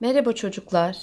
Merhaba çocuklar.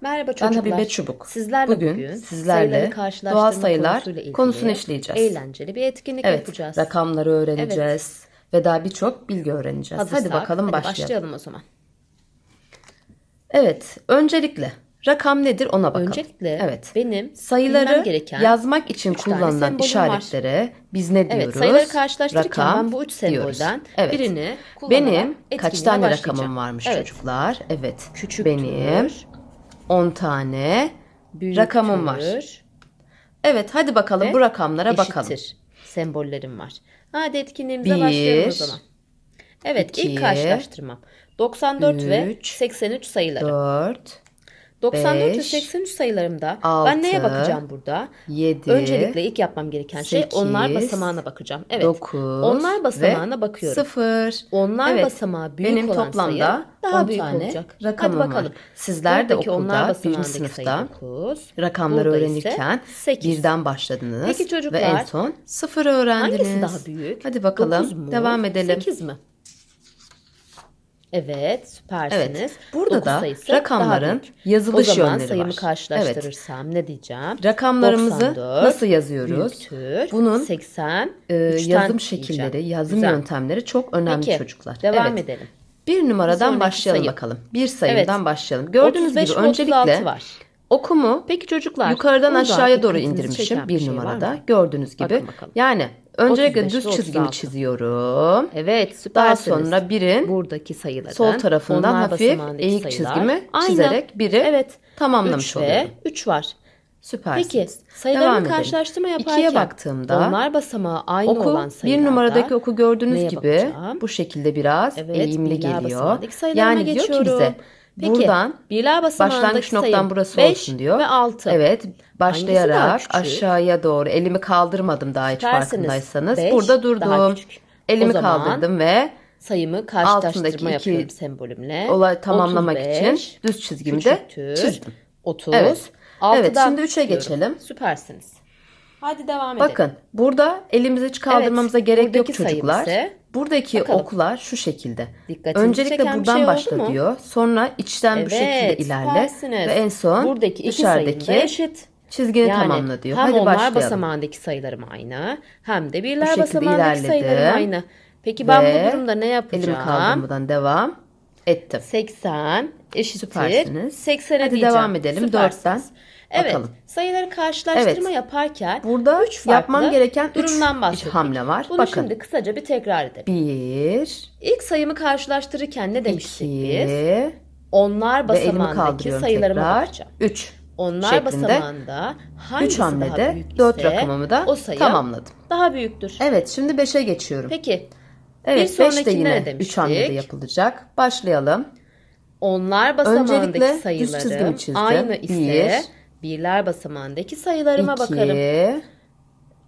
Merhaba Ben çocuklar. Habibe Çubuk. Sizlerle bugün, bugün, sizlerle doğal sayılar konusunu işleyeceğiz. Eğlenceli bir etkinlik Evet, yapacağız. rakamları öğreneceğiz ve daha birçok bilgi öğreneceğiz. Hazırsak, hadi bakalım hadi başlayalım. başlayalım o zaman. Evet, öncelikle rakam nedir ona bakalım. Öncelikle evet. benim sayıları gereken yazmak için kullanılan sembolüm var. işaretlere biz ne diyoruz? Evet sayıları karşılaştırırken Rakam ben bu üç sembolden Evet. birini kullanarak Benim kaç tane rakamım varmış Evet. çocuklar? Evet. Küçüktür, Benim 10 tane büyüktür, rakamım var. Evet hadi bakalım ve bu rakamlara bakalım. eşittir sembollerim var. Hadi etkinliğimize Bir, başlayalım o zaman. Evet iki, ilk karşılaştırmam. 94 ve üç, 83 sayıları. 4, 94 ve beş, 83 sayılarımda altı, ben neye bakacağım burada? 7, Öncelikle ilk yapmam gereken şey sekiz, onlar basamağına bakacağım. Evet. 9 onlar basamağına bakıyorum. 0. Onlar Evet, basamağı büyük Benim olan toplamda sayı daha 10 büyük olacak. rakamım Hadi bakalım. var. Sizler de Buradaki onlar okulda birinci sınıfta sayı 9. rakamları Burada öğrenirken ise 8. birden başladınız Peki çocuklar, ve en son 0 öğrendiniz. Hangisi daha büyük? Hadi bakalım 9 mu? devam edelim. 8 mi? Evet, süpersiniz. Evet. Burada da rakamların yazılış O zaman yönleri sayımı var. karşılaştırırsam ne diyeceğim? Rakamlarımızı 94 nasıl yazıyoruz? büyüktür. Bunun, 80 Ee, üçten yazım şekilleri, diyeceğim. yazım Güzel. yöntemleri çok önemli Peki, çocuklar. devam evet. edelim. Bir numaradan sonraki başlayalım sayı. bakalım. Bir sayıdan Evet. başlayalım. Gördüğünüz 35 gibi ve 36 öncelikle var. okumu Peki çocuklar. yukarıdan aşağıya doğru indirmişim çeken bir şey var numarada. Gördüğünüz gibi. Yani öncelikle 35 düz çizgimi 36. çiziyorum. Evet Daha süpersiniz. sonra birin buradaki sayıların sol tarafından hafif eğik sayılar çizgimi aynı. çizerek biri evet. tamamlamış 3 ve oluyorum. 3 var. Süpersiniz. Peki edelim. karşılaştırma yaparken İkiye baktığımda onlar basamağı aynı Oku olan sayılarda bir numaradaki oku gördüğünüz gibi bakacağım? bu şekilde biraz Evet, eğimli geliyor. Yani diyor ki bize Peki, buradan birler basamağındaki başlangıç noktam burası 5 olsun diyor. ve 6. Evet başlayarak aşağıya doğru elimi kaldırmadım daha hiç Süpersiniz. farkındaysanız. Beş Burada durdum. Elimi zaman kaldırdım ve sayımı Altındaki karşılaştırma iki yapıyorum sembolümle. olay tamamlamak 35 için düz çizgimi de çizdim. 30. Evet. Evet, 6'dan şimdi üçe diyorum. geçelim. Süpersiniz. Hadi devam edelim. Bakın burada elimizi hiç kaldırmamıza Evet, gerek yok çocuklar. ise- Buradaki Bakalım. oklar şu şekilde. Dikkatinizi Öncelikle çeken buradan şey başla diyor. Sonra içten bu Evet, şekilde ilerle süpersiniz. ve en son Buradaki iki dışarıdaki eşit. çizgini Yani tamamla diyor. hem Hadi onlar başlayalım. basamağındaki sayılarım aynı hem de birler basamağındaki sayılarım ilerledim. aynı. Peki ben Ve bu durumda ne yapacağım? kaldırmadan devam ettim. 80 eşittir. Süpersiniz. 80'e Hadi diyeceğim. devam edelim. Süpersiniz. Dörtten Evet. bakalım. Sayıları karşılaştırma Evet. yaparken Burada üç yapmam gereken durumdan bahsettik. hamle var. Bunu Bakın. şimdi kısaca bir tekrar edelim. Bir, İlk sayımı karşılaştırırken ne demiştik iki biz? Onlar basamağındaki sayılarıma tekrar. bakacağım. Üç. Onlar şeklinde basamağında hangisi Üç daha hamlede büyük dört ise rakamımı da o sayı tamamladım. daha büyüktür. Evet şimdi beşe geçiyorum. Peki Evet, bir 5 de yine ne 3 demiştik? hamlede yapılacak. Başlayalım. Onlar basamağındaki Öncelikle düz sayılarım çizdim. aynı ise Bir, birler basamağındaki sayılarıma 2, bakarım.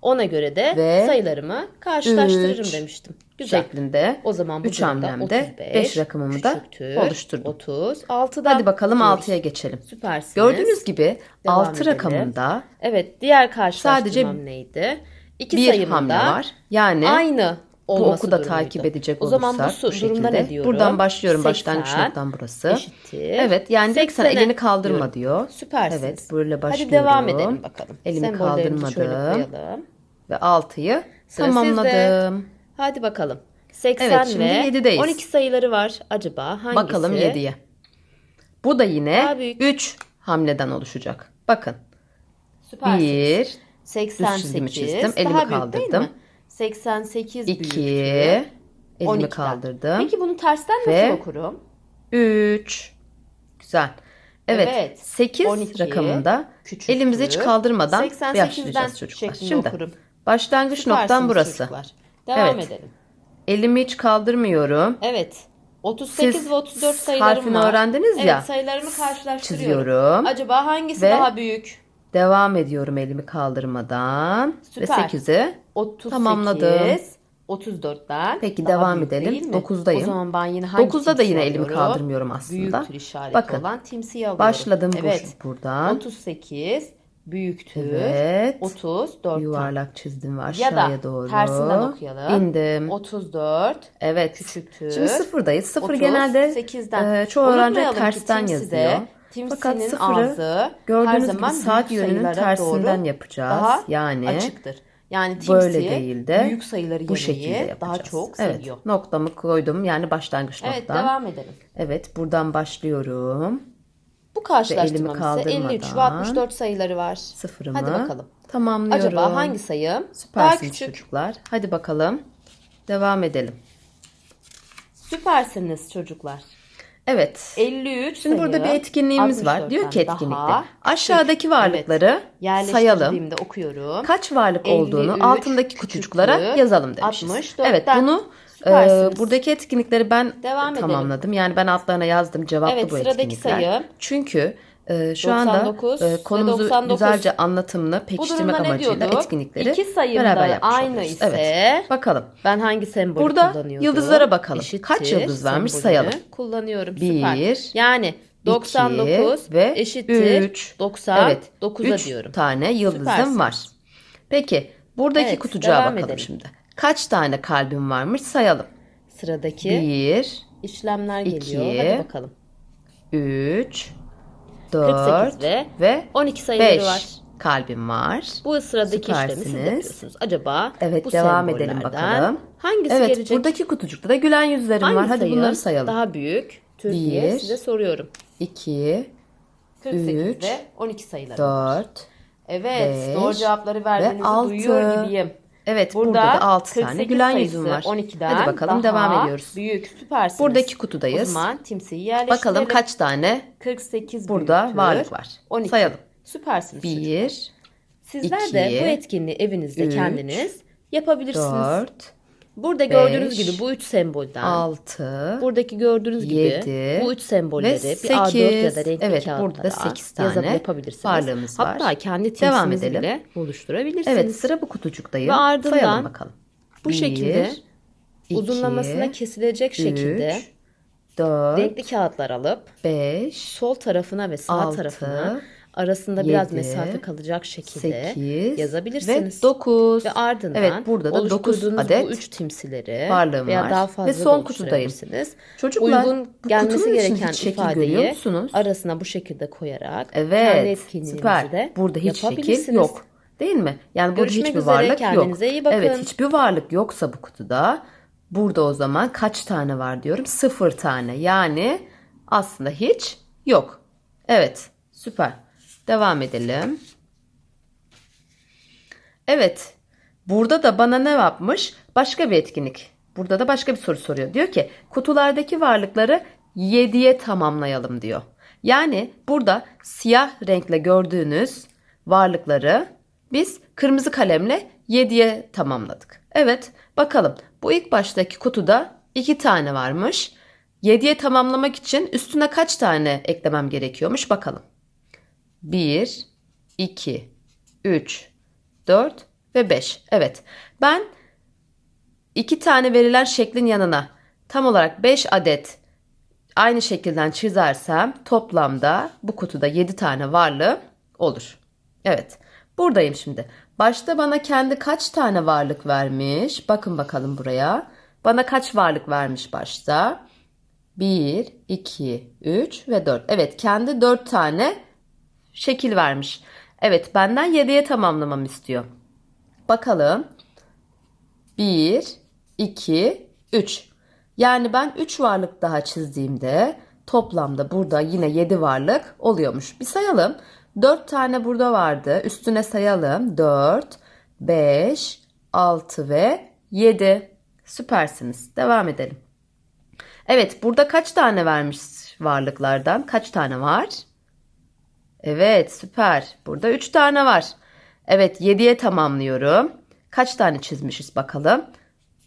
Ona göre de Ve sayılarımı karşılaştırırım üç demiştim. Güzel. şeklinde O zaman bu 3 durumda hamlemde 35 5 rakamımı da oluşturdum. 30, 6'dan Hadi bakalım diyoruz. 6'ya geçelim. Süpersiniz. Gördüğünüz gibi Devam 6 edelim. rakamında Evet diğer karşılaştırmam Sadece neydi? İki bir sayımın hamle var. Yani aynı bu oku da takip edecek O zaman bu olursak su- bu şekilde. durumda ne diyorum? Buradan başlıyorum 80 başlangıç noktam burası. eşittir. Evet yani diyor ki sen 80'e elini kaldırma diyorum. diyor. Süpersiniz. Evet böyle başlıyorum. Hadi devam edelim bakalım. Elimi Sembollerimizi kaldırmadım. Ve 6'yı Sıra tamamladım. Hadi bakalım. 80 Evet, şimdi ve 7'deyiz. 12 sayıları var. Acaba hangisi? Bakalım 7'ye. Bu da yine Daha büyük. 3 hamleden oluşacak. Bakın. Süpersiniz. 1, 88. çizgimi çizdim, elimi Daha kaldırdım. Mi? 88 2, büyüktür. elimi 12'den. kaldırdım. Peki bunu tersten nasıl Ve okurum? 3. Güzel. Evet, Evet, 8 12 rakamında küçüktür. elimizi hiç kaldırmadan 88'den başlayacağız çocuklar. şeklinde Şimdi okurum. başlangıç Süpersiniz noktam burası. çocuklar. Devam Evet. edelim. Elimi hiç kaldırmıyorum. Evet. 38 Siz ve 34 sayılarım harfini var. öğrendiniz evet, ya. sayılarımı karşılaştırıyorum. Çiziyorum. Acaba hangisi Ve daha büyük? Devam ediyorum elimi kaldırmadan. Süper. Ve 8'i 38, Tamamladım. 34'ten. Peki, devam edelim. değil mi? 9'dayım. O zaman ben yine hangi 9'da da yine elimi alıyorum? kaldırmıyorum aslında. Büyüktür işareti Bakın. olan timsiyi alıyorum. Başladım bu- evet. buradan. 38, büyüktür. Evet. 34'ten. Yuvarlak çizdim ve Ya aşağıya da doğru. tersinden okuyalım. İndim. 34 Evet. küçüktür. Şimdi sıfırdayız. Sıfır 30, genelde 8'den. e, çoğu öğrenci tersten yazıyor. Timsinin Fakat sıfırı ağzı Gördüğünüz her gibi zaman saat büyük yönünün tersinden doğru yapacağız. daha yani açıktır. Yani timsi böyle değil de büyük sayıları bu şekilde yapacağız. daha çok evet, seviyor. Noktamı koydum yani başlangıç Evet noktam. devam edelim. Evet buradan başlıyorum. Bu karşılaştırmamızda kaldırmadan 53 ve 64 sayıları var. Sıfırımı Hadi bakalım. tamamlıyorum. Acaba hangi sayı daha Süpersiniz küçük? çocuklar. Hadi bakalım. Devam edelim. Süpersiniz çocuklar. Evet. 53 Şimdi burada bir sayı etkinliğimiz var. Diyor ki 64'ten etkinlikte daha aşağıdaki varlıkları sayalım. yerleştirdiğimde okuyorum. Kaç varlık 53 olduğunu altındaki kutucuklara yazalım demişiz. 64'ten. Evet bunu e, buradaki etkinlikleri ben Devam edelim. tamamladım. Yani ben altlarına yazdım cevaplı Evet, bu sıradaki etkinlikler. sayı Çünkü e, şu 99 anda e, konumuzu 99. güzelce anlatımını Bu pekiştirmek amacıyla etkinlikleri İki sayım beraber yapmış aynı oluyoruz. ise Evet. Bakalım. ben hangi sembolü Burada kullanıyordum? yıldızlara bakalım. Eşittir Kaç yıldız vermiş sayalım. Kullanıyorum. Bir, Süper. Yani 99 ve eşittir üç. 90 Evet. 9'a 3 diyorum. tane yıldızım Süpersin. var. Peki buradaki Evet, kutucuğa bakalım edelim. şimdi. Kaç tane kalbim varmış sayalım. Sıradaki 1, işlemler geliyor. iki, Hadi bakalım. 3, 48 4 ve ve 12 sayıları 5 var. kalbim var. Bu sıradaki işlemi siz Süpersiniz. yapıyorsunuz. Acaba Evet, bu devam edelim sembollerden bakalım. Hangisi Evet gelecek? buradaki kutucukta da gülen yüzlerim Hangi var. Hadi sayı bunları sayalım. Daha büyük. Türkiye Bir, size soruyorum. 2, 48 üç, ve 12 sayıları. var. 4. Evet, beş doğru cevapları verdiğinizi altı. duyuyor gibiyim. Evet burada, Burada, da 6 tane 48 gülen yüzüm var. 12'den Hadi bakalım devam ediyoruz. Büyük, süpersiniz. Buradaki O kutudayız. zaman timsiyi yerleştirelim. Bakalım kaç tane 48 burada büyüktür. varlık var. 12. Sayalım. Süpersiniz. çocuklar. 1, Sizler iki, de bu etkinliği evinizde üç, kendiniz yapabilirsiniz. 4, Burada gördüğünüz gibi bu üç sembolden 6, Buradaki gördüğünüz gibi Yedi bu üç sembolleri ve bir A4 ya da sekiz. renkli Evet, kağıtlara burada sekiz tane yazıp yapabilirsiniz. varlığımız var. Hatta kendi Devam timsinizi edelim. bile oluşturabilirsiniz. Evet sıra bu kutucuktayım. Ve ardından Sayalım bakalım. bu şekilde iki, uzunlamasına kesilecek şekilde 4, renkli kağıtlar alıp 5, sol tarafına ve sağ Altı, tarafına arasında biraz yedi, mesafe kalacak şekilde 8 yazabilirsiniz. ve 9. Ve ardından Evet burada da 9 oluşturduğunuz adet bu üç timsileri varlığım veya var. daha Ve fazla son da kutudayım. Çocuklar Uygun gelmesi gereken ifadeyi arasına bu şekilde koyarak kendi Evet etkinliğinizi süper. de Burada hiç şekil yok. Değil mi? Yani burada Görüşmek hiçbir üzere, varlık yok. kendinize iyi bakın. Evet hiçbir varlık yoksa bu kutuda burada o zaman kaç tane var diyorum? Sıfır tane. Yani aslında hiç yok. Evet süper. Devam edelim. Evet. Burada da bana ne yapmış? Başka bir etkinlik. Burada da başka bir soru soruyor. Diyor ki kutulardaki varlıkları 7'ye tamamlayalım diyor. Yani burada siyah renkle gördüğünüz varlıkları biz kırmızı kalemle 7'ye tamamladık. Evet bakalım bu ilk baştaki kutuda 2 tane varmış. 7'ye tamamlamak için üstüne kaç tane eklemem gerekiyormuş bakalım. 1, 2, 3, 4 ve 5. Evet ben iki tane verilen şeklin yanına tam olarak 5 adet aynı şekilden çizersem toplamda bu kutuda 7 tane varlığı olur. Evet buradayım şimdi. Başta bana kendi kaç tane varlık vermiş? Bakın bakalım buraya. Bana kaç varlık vermiş başta? 1, 2, 3 ve 4. Evet kendi 4 tane şekil vermiş. Evet benden 7'ye tamamlamamı istiyor. Bakalım. 1, 2, 3. Yani ben 3 varlık daha çizdiğimde toplamda burada yine 7 varlık oluyormuş. Bir sayalım. 4 tane burada vardı. Üstüne sayalım. 4, 5, 6 ve 7. Süpersiniz. Devam edelim. Evet burada kaç tane vermiş varlıklardan? Kaç tane var? Evet süper. Burada 3 tane var. Evet 7'ye tamamlıyorum. Kaç tane çizmişiz bakalım?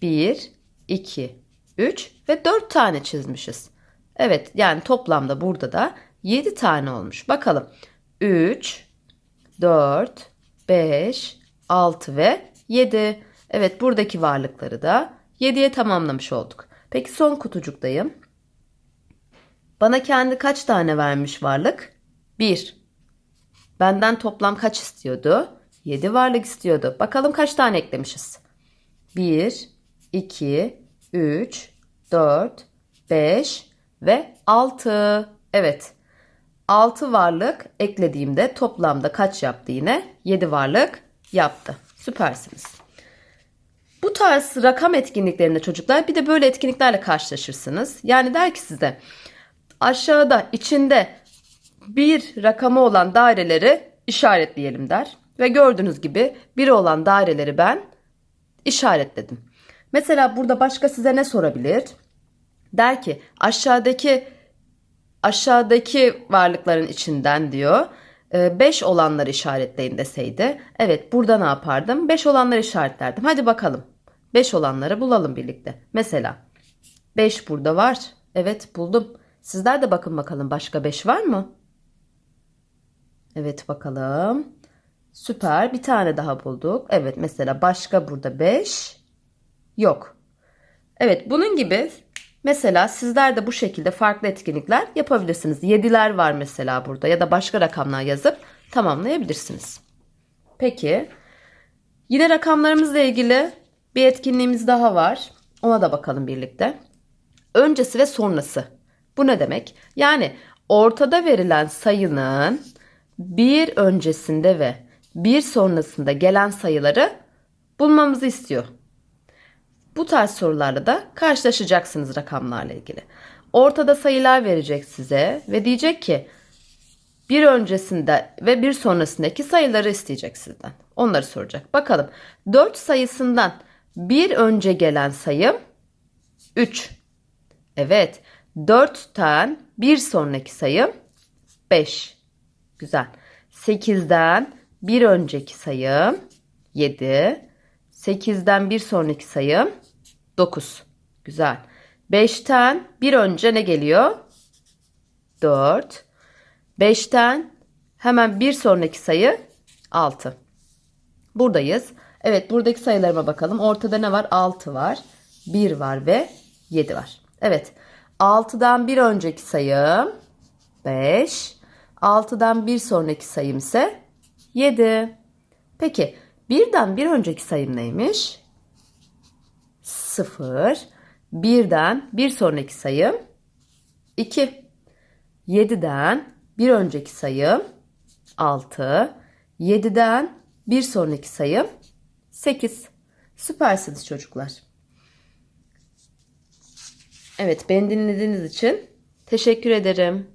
1, 2, 3 ve 4 tane çizmişiz. Evet yani toplamda burada da 7 tane olmuş. Bakalım. 3, 4, 5, 6 ve 7. Evet buradaki varlıkları da 7'ye tamamlamış olduk. Peki son kutucuktayım. Bana kendi kaç tane vermiş varlık? 1, Benden toplam kaç istiyordu? 7 varlık istiyordu. Bakalım kaç tane eklemişiz? 1, 2, 3, 4, 5 ve 6. Evet. 6 varlık eklediğimde toplamda kaç yaptı yine? 7 varlık yaptı. Süpersiniz. Bu tarz rakam etkinliklerinde çocuklar bir de böyle etkinliklerle karşılaşırsınız. Yani der ki size aşağıda içinde bir rakamı olan daireleri işaretleyelim der. Ve gördüğünüz gibi biri olan daireleri ben işaretledim. Mesela burada başka size ne sorabilir? Der ki aşağıdaki aşağıdaki varlıkların içinden diyor 5 olanları işaretleyin deseydi. Evet burada ne yapardım? 5 olanları işaretlerdim. Hadi bakalım. 5 olanları bulalım birlikte. Mesela 5 burada var. Evet buldum. Sizler de bakın bakalım başka 5 var mı? Evet bakalım. Süper. Bir tane daha bulduk. Evet mesela başka burada 5 yok. Evet bunun gibi mesela sizler de bu şekilde farklı etkinlikler yapabilirsiniz. 7'ler var mesela burada ya da başka rakamlar yazıp tamamlayabilirsiniz. Peki yine rakamlarımızla ilgili bir etkinliğimiz daha var. Ona da bakalım birlikte. Öncesi ve sonrası. Bu ne demek? Yani ortada verilen sayının bir öncesinde ve bir sonrasında gelen sayıları bulmamızı istiyor. Bu tarz sorularla da karşılaşacaksınız rakamlarla ilgili. Ortada sayılar verecek size ve diyecek ki bir öncesinde ve bir sonrasındaki sayıları isteyecek sizden. Onları soracak. Bakalım 4 sayısından bir önce gelen sayım 3. Evet 4'ten bir sonraki sayım 5. Güzel. 8'den bir önceki sayım 7. 8'den bir sonraki sayım 9. Güzel. 5'ten bir önce ne geliyor? 4. 5'ten hemen bir sonraki sayı 6. Buradayız. Evet buradaki sayılarıma bakalım. Ortada ne var? 6 var. 1 var ve 7 var. Evet. 6'dan bir önceki sayım 5. 6'dan bir sonraki sayım ise 7. Peki birden bir önceki sayım neymiş? 0. Birden bir sonraki sayım 2. 7'den bir önceki sayım 6. 7'den bir sonraki sayım 8. Süpersiniz çocuklar. Evet beni dinlediğiniz için teşekkür ederim.